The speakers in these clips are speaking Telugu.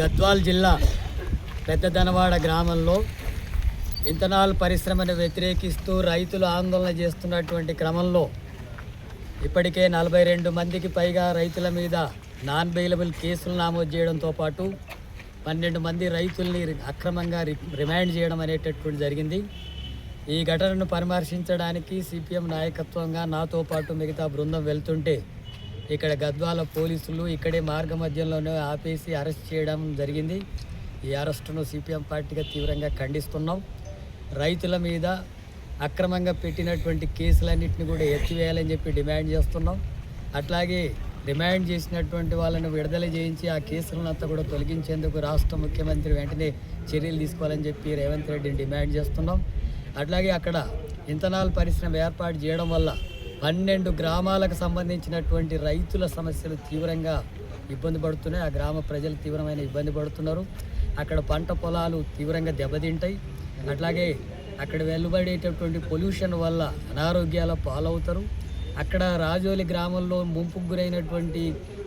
గద్వాల్ జిల్లా పెద్దదనవాడ గ్రామంలో ఇంతనాల్ పరిశ్రమను వ్యతిరేకిస్తూ రైతులు ఆందోళన చేస్తున్నటువంటి క్రమంలో ఇప్పటికే నలభై రెండు మందికి పైగా రైతుల మీద నాన్ బెయిలబుల్ కేసులు నమోదు చేయడంతో పాటు పన్నెండు మంది రైతుల్ని అక్రమంగా రి- రిమాండ్ చేయడం అనేటటువంటి జరిగింది. ఈ ఘటనను పరామర్శించడానికి సిపిఎం నాయకత్వంగా నాతో పాటు మిగతా బృందం వెళ్తుంటే ఇక్కడ గద్వాల పోలీసులు ఇక్కడే మార్గ మధ్యంలోనే ఆపేసి అరెస్ట్ చేయడం జరిగింది. ఈ అరెస్టును సిపిఎం పార్టీగా తీవ్రంగా ఖండిస్తున్నాం. రైతుల మీద అక్రమంగా పెట్టినటువంటి కేసులన్నింటినీ కూడా ఎత్తివేయాలని చెప్పి డిమాండ్ చేస్తున్నాం. అట్లాగే డిమాండ్ చేసినటువంటి వాళ్ళని విడుదల చేయించి ఆ కేసులంతా కూడా తొలగించేందుకు రాష్ట్ర ముఖ్యమంత్రి వెంటనే చర్యలు తీసుకోవాలని చెప్పి రేవంత్ రెడ్డిని డిమాండ్ చేస్తున్నాం. అట్లాగే అక్కడ ఇంధనాల పరిశ్రమ ఏర్పాటు చేయడం వల్ల పన్నెండు గ్రామాలకు సంబంధించినటువంటి రైతుల సమస్యలు తీవ్రంగా ఇబ్బంది పడుతున్నాయి. ఆ గ్రామ ప్రజలు తీవ్రమైన ఇబ్బంది పడుతున్నారు. అక్కడ పంట పొలాలు తీవ్రంగా దెబ్బతింటాయి. అట్లాగే అక్కడ వెలువడేటటువంటి పొల్యూషన్ వల్ల అనారోగ్యాల పాలవుతారు. అక్కడ రాజోలి గ్రామంలో ముంపుకు గురైనటువంటి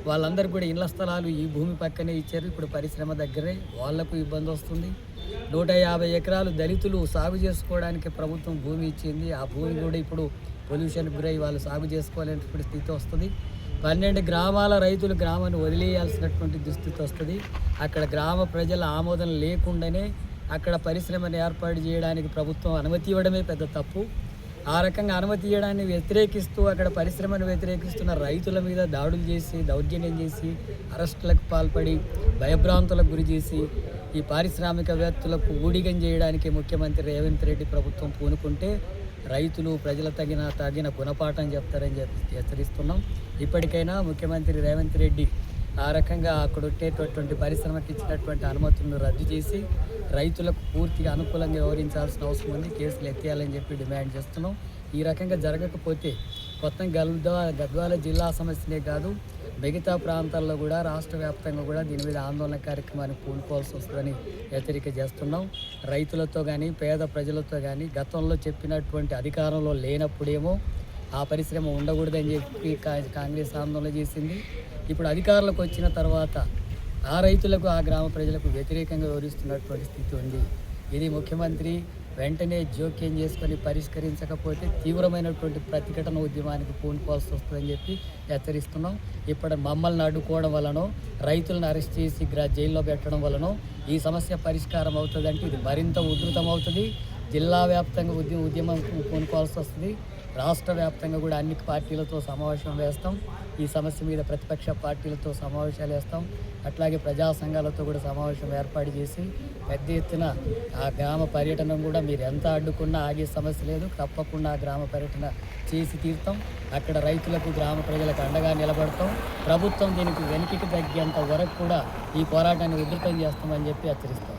వాళ్ళందరూ కూడా ఇళ్ళ స్థలాలు ఈ భూమి పక్కనే ఇచ్చారు. ఇప్పుడు పరిశ్రమ దగ్గరే వాళ్ళకు ఇబ్బంది వస్తుంది. నూట యాభై ఎకరాలు దళితులు సాగు చేసుకోవడానికి ప్రభుత్వం భూమి ఇచ్చింది. ఆ భూమి కూడా ఇప్పుడు పొల్యూషన్ గురై వాళ్ళు సాగు చేసుకోలేనటువంటి స్థితి వస్తుంది. పన్నెండు గ్రామాల రైతులు గ్రామాన్ని వదిలేయాల్సినటువంటి దుస్థితి వస్తుంది. అక్కడ గ్రామ ప్రజల ఆమోదం లేకుండానే అక్కడ పరిశ్రమను ఏర్పాటు చేయడానికి ప్రభుత్వం అనుమతి ఇవ్వడమే పెద్ద తప్పు. ఆ రకంగా అనుమతి ఇవ్వడాన్ని వ్యతిరేకిస్తూ అక్కడ పరిశ్రమను వ్యతిరేకిస్తున్న రైతుల మీద దాడులు చేసి దౌర్జన్యం చేసి అరెస్టులకు పాల్పడి భయభ్రాంతులకు గురి చేసి ఈ పారిశ్రామికవేత్తలకు ఊడిగం చేయడానికి ముఖ్యమంత్రి రేవంత్ రెడ్డి ప్రభుత్వం పూనుకుంటే రైతులు ప్రజల తగిన తగిన గుణపాఠం చెప్తారని చెప్పి హెచ్చరిస్తున్నాం. ఇప్పటికైనా ముఖ్యమంత్రి రేవంత్ రెడ్డి ఆ రకంగా అక్కడ ఉండేటటువంటి పరిశ్రమకి ఇచ్చినటువంటి అనుమతులను రద్దు చేసి రైతులకు పూర్తిగా అనుకూలంగా వివరించాల్సిన అవసరం ఉంది. కేసులు ఎత్తేయాలని చెప్పి డిమాండ్ చేస్తున్నాం. ఈ రకంగా జరగకపోతే కొత్త గద్వా గద్వాల జిల్లా సమస్యనే కాదు మిగతా ప్రాంతాల్లో కూడా రాష్ట్ర వ్యాప్తంగా కూడా దీని మీద ఆందోళన కార్యక్రమాన్ని పూనుకోవాల్సి వస్తుందని హెచ్చరిక చేస్తున్నాం. రైతులతో కానీ పేద ప్రజలతో కానీ గతంలో చెప్పినటువంటి అధికారంలో లేనప్పుడేమో ఆ పరిశ్రమ ఉండకూడదని చెప్పి కా- కాంగ్రెస్ ఆందోళన చేసింది. ఇప్పుడు అధికారులకు వచ్చిన తర్వాత ఆ రైతులకు ఆ గ్రామ ప్రజలకు వ్యతిరేకంగా వివరిస్తున్నటువంటి స్థితి ఉంది. ఇది ముఖ్యమంత్రి వెంటనే జోక్యం చేసుకొని పరిష్కరించకపోతే తీవ్రమైనటువంటి ప్రతిఘటన ఉద్యమానికి పూనుకోవాల్సి వస్తుందని చెప్పి హెచ్చరిస్తున్నాం. ఇప్పుడు మమ్మల్ని అడ్డుకోవడం వలనో రైతులను అరెస్ట్ చేసి గ్రా జైల్లో పెట్టడం వలనో ఈ సమస్య పరిష్కారం అవుతుందంటే ఇది మరింత ఉధృతం అవుతుంది జిల్లా వ్యాప్తంగా ఉద్యమ ఉద్యమం పూనుకోవాల్సి వస్తుంది. రాష్ట్ర వ్యాప్తంగా కూడా అన్ని పార్టీలతో సమావేశం వేస్తాం. ఈ సమస్య మీద ప్రతిపక్ష పార్టీలతో సమావేశాలు వేస్తాం. అట్లాగే ప్రజా సంఘాలతో కూడా సమావేశం ఏర్పాటు చేసి పెద్ద ఎత్తున ఆ గ్రామ పర్యటన కూడా మీరు ఎంత అడ్డుకున్నా ఆగే సమస్య లేదు. తప్పకుండా ఆ గ్రామ పర్యటన చేసి తీరుతాం. అక్కడ రైతులకు గ్రామ ప్రజలకు అండగా నిలబడతాం. ప్రభుత్వం దీనికి వెనక్కి తగ్గేంత వరకు కూడా ఈ పోరాటాన్ని ఉధృతం చేస్తామని చెప్పి హెచ్చరిస్తాం.